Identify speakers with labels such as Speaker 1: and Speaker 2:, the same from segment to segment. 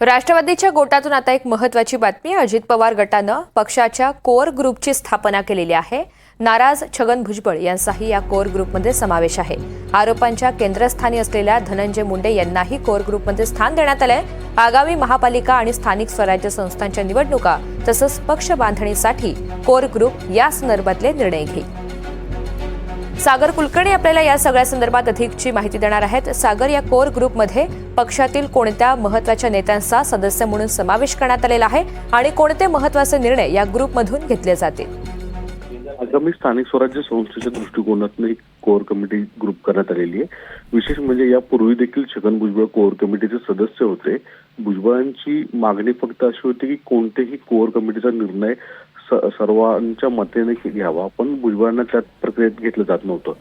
Speaker 1: राष्ट्रवादीच्या गोटातून आता एक महत्वाची बातमी. अजित पवार गटानं पक्षाच्या कोर ग्रुपची स्थापना केलेली आहे. नाराज छगन भुजबळ यांचाही या कोर ग्रुपमध्ये समावेश आहे. आरोपांच्या केंद्रस्थानी असलेल्या धनंजय मुंडे यांनाही कोर ग्रुपमध्ये स्थान देण्यात आलंय. आगामी महापालिका आणि स्थानिक स्वराज्य संस्थांच्या निवडणुका तसंच पक्ष बांधणीसाठी कोर ग्रुप या संदर्भातले निर्णय घेईल. सागर कुलकर्णी आपल्याला या सगळ्या संदर्भात अधिकची माहिती देणार आहेत. सागर या कोर ग्रुपमध्ये पक्षातील कोणत्या महत्त्वाच्या नेत्यांचा सदस्य म्हणून समावेश करण्यात आलेला आहे आणि कोणते महत्त्वाचे निर्णय या ग्रुपमधून घेतले जातील?
Speaker 2: आगामी स्थानिक स्वराज्य संस्थेच्या दृष्टिकोनातून एक कोर कमिटी ग्रुप करण्यात आलेली आहे. विशेष म्हणजे यापूर्वी देखील छगन भुजबळ कोर कमिटीचे सदस्य होते. भुजबळांची मागणी फक्त अशी होती की कोणतेही कोर कमिटीचा निर्णय सर्वांच्या मतेने घ्यावा पण भुजबळांना त्या प्रक्रियेत घेतलं जात नव्हतं.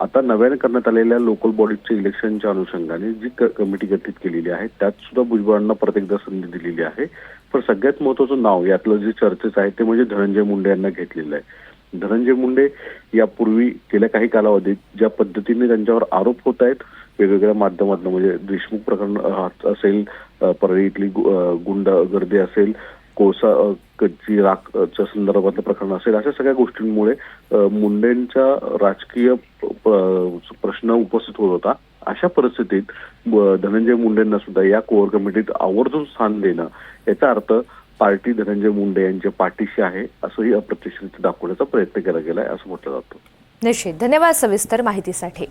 Speaker 2: आता नव्याने करण्यात आलेल्या लोकल बॉडीच्या इलेक्शनच्या अनुषंगाने जी क- कमिटी गठीत केलेली आहे त्यात सुद्धा भुजबळांना प्रत्येकदा संधी दिलेली आहे. पण सगळ्यात महत्वाचं नाव यातलं जे चर्चेचं आहे ते म्हणजे धनंजय मुंडे यांना घेतलेलं आहे. धनंजय मुंडे यापूर्वी गेल्या काही कालावधीत ज्या पद्धतीने त्यांच्यावर आरोप होत आहेत वेगवेगळ्या माध्यमातून म्हणजे देशमुख प्रकरण असेल परळीतली गुंड गर्दी गु- असेल कोळसा कच्ची राखच्या संदर्भातलं प्रकरण असेल अशा सगळ्या गोष्टींमुळे मुंडेंच्या राजकीय प- प- प्रश्न उपस्थित होत होता. अशा परिस्थितीत धनंजय मुंडेंना सुद्धा या कोअर कमिटीत आवर्जून स्थान देणं याचा अर्थ पार्टी धनंजय मुंडे यांच्या पाठीशी आहे असंही अप्रत्यक्षरित्या दाखवण्याचा प्रयत्न केला गेलाय असं म्हटलं जातं.
Speaker 1: निश्चित. धन्यवाद सविस्तर माहितीसाठी.